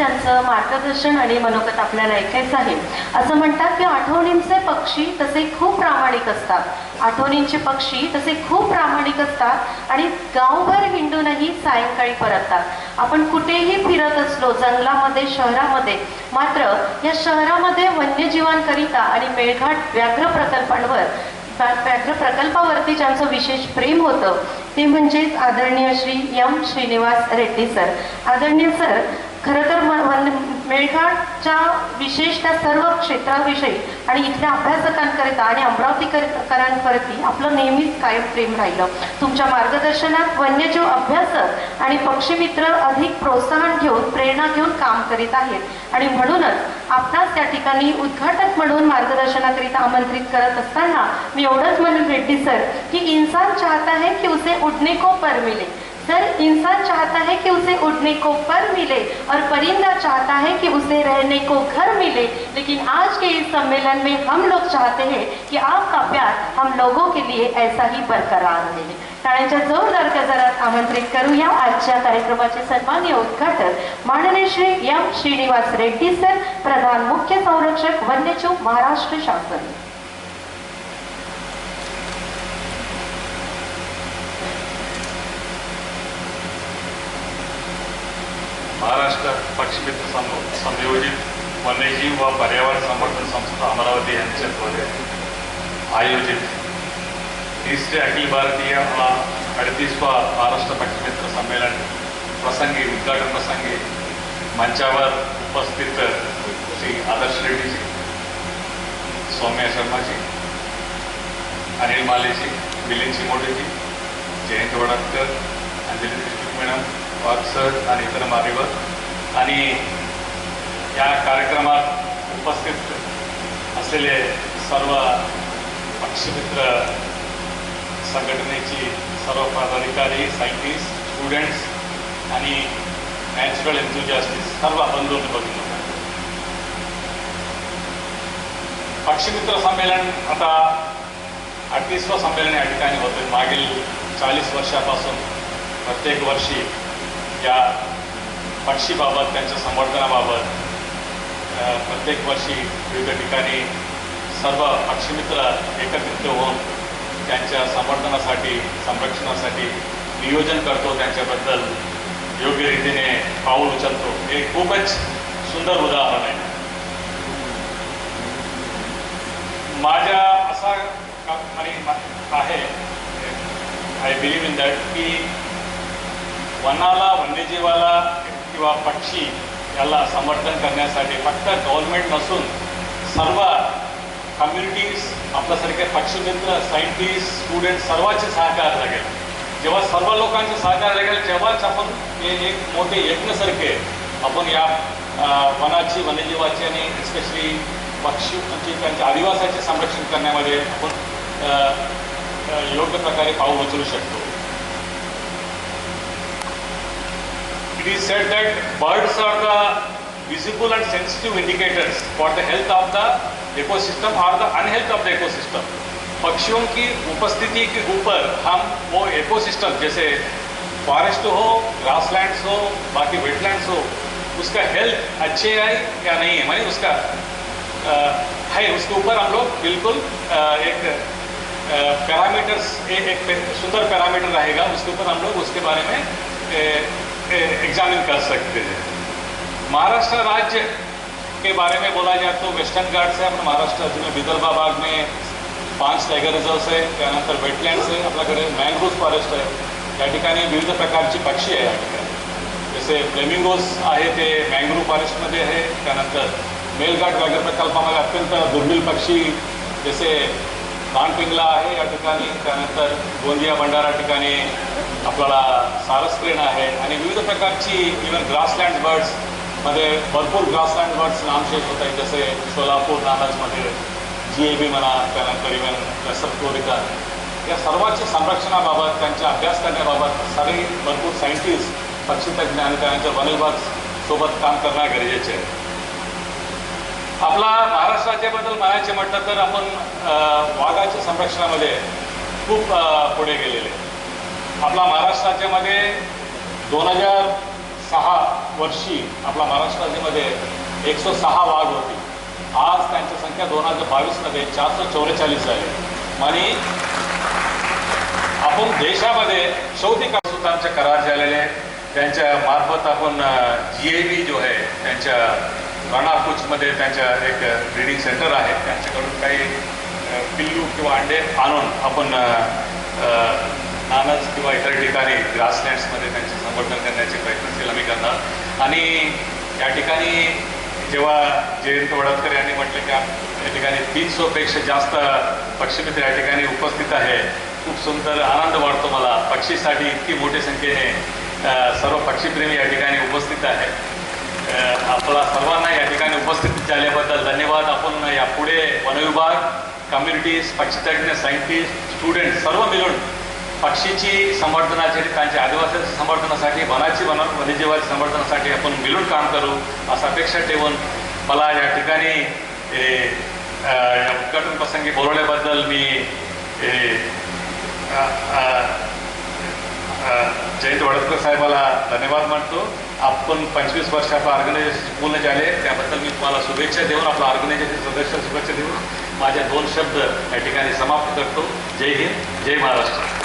ज्यांचं मार्गदर्शन आणि मनोगत आपल्याला ऐकायचं आहे. असं म्हणतात की आठवणींचे पक्षी तसे खूप प्रामाणिक असतात. आठवणींचे पक्षी तसे खूप प्रामाणिक असतात आणि गावभर हिंडूनही सायंकाळी परततात. आपण कुठेही फिरत असलो जंगलामध्ये शहरामध्ये मात्र या शहरामध्ये वन्यजीवांकरिता आणि मेळघाट व्याघ्र प्रकल्पांवर व्याघ्र प्रकल्पावरती ज्यांचं विशेष प्रेम होतं ते म्हणजेच आदरणीय श्री यम श्रीनिवास रेड्डी सर. आदरणीय सर खरं तर म- वन मेळघाटच्या विशेषतः सर्व क्षेत्राविषयी आणि इथल्या अभ्यासकांकरिता आणि अमरावतीकरांवरती आपलं नेहमीच कायम प्रेम राहिलं. तुमच्या मार्गदर्शनात वन्यजीव अभ्यासक आणि पक्षीमित्र अधिक प्रोत्साहन घेऊन प्रेरणा घेऊन काम करीत आहेत. आणि म्हणूनच आपणास त्या ठिकाणी उद्घाटक म्हणून मार्गदर्शनाकरिता आमंत्रित करत असताना मी एवढंच म्हणून रेड्डी सर की इन्सान चाहता है की उसे उड़ने को पर मिले. सर इंसान चाहता है कि उसे उड़ने को पर मिले और परिंदा चाहता है कि उसे रहने को घर मिले। लेकिन आज के इस सम्मेलन में हम लोग चाहते हैं कि आपका प्यार हम लोगों के लिए ऐसा ही बरकरार रहे। टाळ्यांच्या जोरदार गजरात आमंत्रित करू करूया आजच्या कार्यक्रमाचे सन्माननीय उद्घाटक माननीय श्री एम श्रीनिवास रेड्डी सर, प्रधान मुख्य संरक्षक वन्यजीव महाराष्ट्र शासन। पक्षमित्र संयोजित वन्यजीव व पर्यावरण संवर्धन संस्था अमरावती यांच्याद्वारे आयोजित. तिसरे अखिल भारतीय व अडतीसवा महाराष्ट्र पक्षमित्र संमेलन प्रसंगी उद्घाटन प्रसंगी मंचावर उपस्थित श्री आदर्श रेड्डीजी सौम्या शर्माजी अनिल मालेजी मिलिंद चिमोटेजी जयंत वडतकर अंजली देशमुख मॅडम वाघ सर आणि इतर मान्यवर आणि या कार्यक्रमात उपस्थित असलेले सर्व पक्षमित्र संघटनेची सर्व पदाधिकारी सायंटिस्ट स्टुडंट्स आणि नॅचरल एन्थुजियास्टिस्ट सर्व बंधू बघितलं पक्षमित्र संमेलन आता अडतीसवं संमेलन या ठिकाणी होतं मागील चाळीस वर्षापासून प्रत्येक वर्षी या पक्षीबाबत त्यांच्या संवर्धनाबाबत प्रत्येक वर्षी विविध ठिकाणी सर्व पक्षीमित्र एकत्रित होऊन त्यांच्या संवर्धनासाठी संरक्षणासाठी नियोजन करतो त्यांच्याबद्दल योग्य रीतीने पाऊल उचलतो. हे खूपच सुंदर उदाहरण आहे. माझ्या असा आहे आय बिलीव्ह इन दॅट की वनाला वन्यजीवाला किंवा पक्षी याला समर्थन करण्यासाठी फक्त गव्हर्नमेंट नसून सर्व कम्युनिटीज आपल्यासारखे पक्षीमित्र सायंटिस्ट स्टुडंट सर्वांचे सहकार्य लागेल. जेव्हा सर्व लोकांचे सहकार्य लागेल तेव्हाच आपण हे एक मोठे यज्ञसारखे आपण या वनाची वन्यजीवाची आणि एस्पेशली पक्षी म्हणजे त्यांच्या आदिवासाचे संरक्षण करण्यामध्ये आपण योग्य प्रकारे पाऊल उचलू शकतो. It is said that birds are the visible and sensitive indicators for the health of the ecosystem or the unhealth of the ecosystem. पक्षियों की उपस्थिति के ऊपर हम वो इकोसिस्टम जैसे फॉरेस्ट हो ग्रासलैंड्स हो बाकी वेटलैंड्स हो उसका हेल्थ अच्छे है या नहीं है मानी उसका अ, है उसके ऊपर हम लोग बिल्कुल अ, एक पैरामीटर्स एक, एक सुंदर पैरामीटर रहेगा उसके ऊपर हम लोग उसके बारे में एग्जामिन कर सकते हैं। महाराष्ट्र राज्य के बारे में बोला जाए तो वेस्टर्न घाट्स है अपना महाराष्ट्र राज्य में विदर्भा भाग में पाच टायगर रिझर्व्स आहे त्यानंतर वेटलँड्स आहे आपल्याकडे मँग्रोव्ह फॉरेस्ट आहे या ठिकाणी विविध प्रकारची पक्षी आहे या ठिकाणी। जसे फ्लेमिंगोज आहे ते मँग्रोव्ह फॉरेस्टमध्ये आहे त्यानंतर मेलघाट व्याघ्र प्रकल्पामध्ये अत्यंत दुर्मिळ पक्षी जसे बाणपिंगला आहे या ठिकाणी त्यानंतर गोंदिया भंडारा ठिकाणी आपल्याला सारस क्रेन आहे. आणि विविध प्रकारची इवन ग्रासलँड बर्ड्समध्ये भरपूर ग्रासलँड बर्ड्स नामशेष होत आहेत. जसे सोलापूर नांदाजमध्ये जी ए बी म्हणा त्यानंतर इव्हन लसर या सर्वांच्या संरक्षणाबाबत त्यांचा अभ्यास करण्याबाबत सारे भरपूर सायंटिस्ट पक्षीतज्ञ आणि त्यांच्या वनविभाग सोबत काम करणं गरजेचे आहे. आपला महाराष्ट्र राज्याबद्दल म्हणायचे म्हटलं तर आपण वाघाच्या संरक्षणामध्ये खूप पुढे गेलेले. आपला महाराष्ट्र राज्यामध्ये दोन हजार सहा वर्षी आपला महाराष्ट्र राज्यामध्ये एकशे सहा वाघ होती. आज त्यांची संख्या दोन हजार बावीसमध्ये चारशे चौवेचाळीस झाली. आणि आपण देशामध्ये चौथी सुद्धा करार झालेले त्यांच्या मार्फत आपण जी ए बी जो आहे त्यांच्या राणापूचमध्ये त्यांच्या एक ब्रीडिंग सेंटर आहे. त्यांच्याकडून काही पिल्लू किंवा अंडे आणून आपण अ, किंवा इतर ठिकाणी ग्रासलँड्समध्ये त्यांचे संवर्धन करण्याचे प्रयत्न प्रयत्नशील आम्ही करणार. आणि या ठिकाणी जेव्हा जयंत वडतकर यांनी म्हटलं की या ठिकाणी तीनशोपेक्षा जास्त पक्षीमित्र या ठिकाणी उपस्थित आहे. खूप सुंदर आनंद वाटतो मला. पक्षीसाठी इतकी मोठ्या संख्येने सर्व पक्षीप्रेमी या ठिकाणी उपस्थित आहे. आपला सर्वांना या ठिकाणी उपस्थित झाल्याबद्दल धन्यवाद. आपण यापुढे वनविभाग कम्युनिटीज पक्षीतज्ञ सायंटिस्ट स्टुडंट सर्व मिळून पक्षीची संवर्धनासाठी त्यांच्या आदिवासी संवर्धनासाठी वनाची वन वन्यजीवाच्या संवर्धनासाठी आपण मिळून काम करू असं अपेक्षा ठेवून मला या ठिकाणी उद्घाटन प्रसंगी बोलवल्याबद्दल मी जयंत वडतकर साहेबाला धन्यवाद मानतो. आपण पंचवीस वर्ष आपलं ऑर्गनायझेशन पूर्ण झाले त्याबद्दल मी तुम्हाला शुभेच्छा देऊन आपलं ऑर्गनायझेशन सदस्य शुभेच्छा देऊन माझ्या दोन शब्द या ठिकाणी समाप्त करतो. जय हिंद जय महाराष्ट्र.